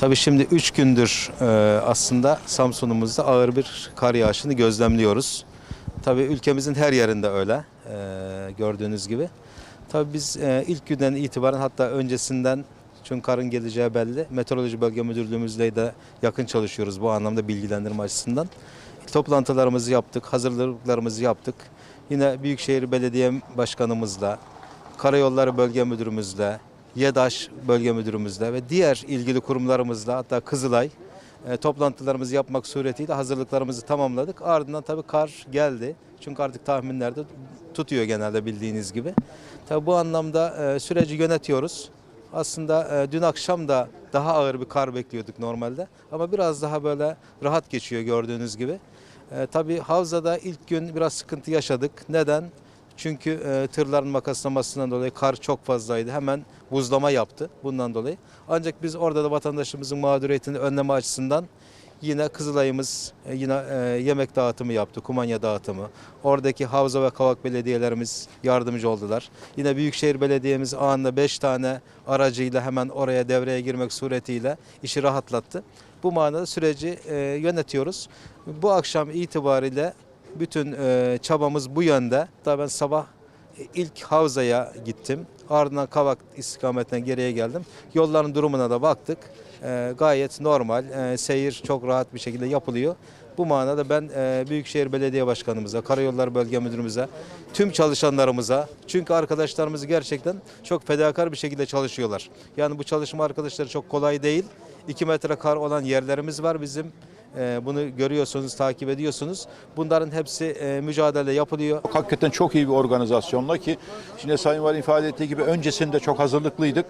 Tabii şimdi 3 gündür e, aslında Samsun'umuzda ağır bir kar yağışını gözlemliyoruz. Tabii ülkemizin her yerinde öyle e, gördüğünüz gibi. Tabii biz e, ilk günden itibaren hatta öncesinden çünkü karın geleceği belli. Meteoroloji Bölge Müdürlüğümüzle de yakın çalışıyoruz bu anlamda bilgilendirme açısından. Toplantılarımızı yaptık, hazırlıklarımızı yaptık. Yine Büyükşehir Belediye Başkanımızla, Karayolları Bölge Müdürümüzle, YEDAŞ Bölge Müdürümüzle ve diğer ilgili kurumlarımızla hatta Kızılay e, toplantılarımızı yapmak suretiyle hazırlıklarımızı tamamladık. Ardından tabii kar geldi. Çünkü artık tahminlerde tutuyor genelde bildiğiniz gibi. Tabii bu anlamda e, süreci yönetiyoruz. Aslında e, dün akşam da daha ağır bir kar bekliyorduk normalde. Ama biraz daha böyle rahat geçiyor gördüğünüz gibi. E, tabii havzada ilk gün biraz sıkıntı yaşadık. Neden? Çünkü e, tırların makaslamasından dolayı kar çok fazlaydı. Hemen buzlama yaptı bundan dolayı. Ancak biz orada da vatandaşımızın mağduriyetini önleme açısından yine Kızılay'ımız e, yine e, yemek dağıtımı yaptı, kumanya dağıtımı. Oradaki havza ve kavak belediyelerimiz yardımcı oldular. Yine Büyükşehir Belediye'miz anında 5 tane aracıyla hemen oraya devreye girmek suretiyle işi rahatlattı. Bu manada süreci e, yönetiyoruz. Bu akşam itibariyle bütün e, çabamız bu yönde. Daha ben sabah e, ilk havzaya gittim. Ardından Kavak istikametine geriye geldim. Yolların durumuna da baktık. E, gayet normal. E, seyir çok rahat bir şekilde yapılıyor. Bu manada ben e, Büyükşehir Belediye Başkanımıza, Karayolları Bölge Müdürümüze, tüm çalışanlarımıza çünkü arkadaşlarımız gerçekten çok fedakar bir şekilde çalışıyorlar. Yani bu çalışma arkadaşları çok kolay değil. 2 metre kar olan yerlerimiz var bizim. E, bunu görüyorsunuz, takip ediyorsunuz. Bunların hepsi e, mücadele yapılıyor. Hakikaten çok iyi bir organizasyonla ki şimdi Sayın Valim ifade ettiği gibi öncesinde çok hazırlıklıydık.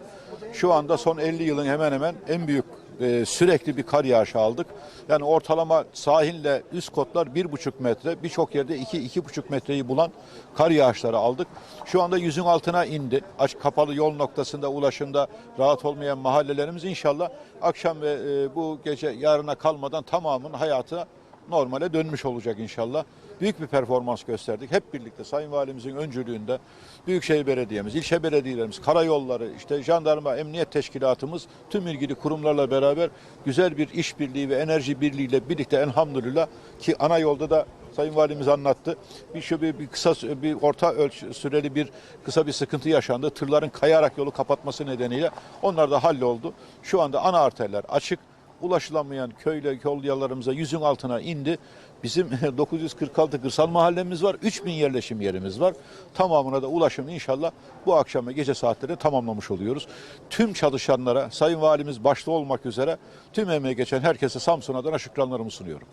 Şu anda son 50 yılın hemen hemen en büyük e, sürekli bir kar yağışı aldık. Yani ortalama sahille üst kotlar 1,5 metre, birçok yerde 2-2,5 metreyi bulan kar yağışları aldık. Şu anda yüzün altına indi. Aç kapalı yol noktasında ulaşımda rahat olmayan mahallelerimiz inşallah akşam ve e, bu gece yarına kalmadan tamamının hayatı normale dönmüş olacak inşallah. Büyük bir performans gösterdik. Hep birlikte Sayın Valimizin öncülüğünde Büyükşehir Belediye'miz, ilçe belediyelerimiz, karayolları, işte jandarma, emniyet teşkilatımız tüm ilgili kurumlarla beraber güzel bir işbirliği ve enerji birliğiyle birlikte elhamdülillah ki ana yolda da Sayın Valimiz anlattı. Bir bir, bir kısa bir orta ölçü süreli bir kısa bir sıkıntı yaşandı. Tırların kayarak yolu kapatması nedeniyle onlar da halloldu. Şu anda ana arterler açık ulaşılamayan köyle yol yollarımıza yüzün altına indi. Bizim 946 kırsal mahallemiz var. 3000 yerleşim yerimiz var. Tamamına da ulaşım inşallah bu akşam ve gece saatlerinde tamamlamış oluyoruz. Tüm çalışanlara Sayın Valimiz başta olmak üzere tüm emeği geçen herkese Samsun adına şükranlarımı sunuyorum.